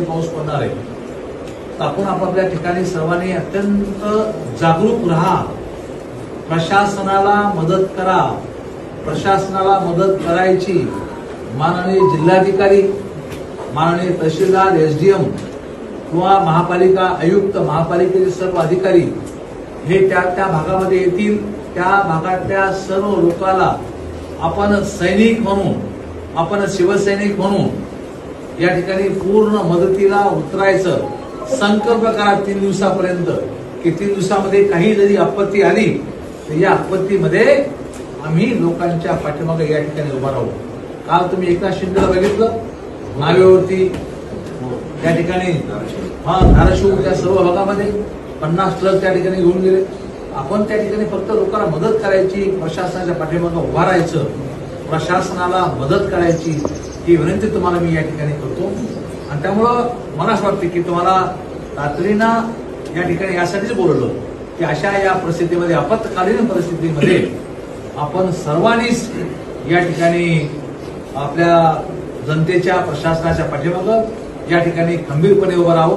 पाऊस पडणार आहे. आपण आपापल्या ठिकाणी सर्वांनी अत्यंत जागरूक राहा. प्रशासनाला मदत करा. प्रशासनाला मदत करायची. माननीय जिल्हाधिकारी माननीय तहसीलदार एसडीएम किंवा महापालिका आयुक्त महापालिकेचे सर्व अधिकारी हे त्या त्या भागामध्ये येतील. त्या भागातल्या सर्व लोकाला आपण सैनिक म्हणून आपण शिवसैनिक म्हणून या ठिकाणी पूर्ण मदतीला उतरायचं. संकल्प करा तीन दिवसापर्यंत. की तीन दिवसामध्ये काही जरी आपत्ती आली तर या आपत्तीमध्ये आम्ही लोकांच्या पाठीमागे या ठिकाणी उभा राहू. काल तुम्ही एकनाथ शिंदेला बघितलं? नावेवरती त्या ठिकाणी हा धाराशिव त्या सर्व भागामध्ये पन्नास ट्रक त्या ठिकाणी घेऊन गेले. आपण त्या ठिकाणी फक्त लोकांना मदत करायची प्रशासनाच्या पाठीमागे उभा राहायचं प्रशासनाला मदत करायची ही विनंती तुम्हाला मी या ठिकाणी करतो. आणि त्यामुळं मला असं वाटतं की तुम्हाला तातडीनं या ठिकाणी यासाठीच बोलवलं की अशा या परिस्थितीमध्ये आपत्कालीन परिस्थितीमध्ये आपण सर्वांनीच या ठिकाणी आपल्या जनतेच्या प्रशासनाच्या पाठीमागं या ठिकाणी खंबीरपणे उभं राहू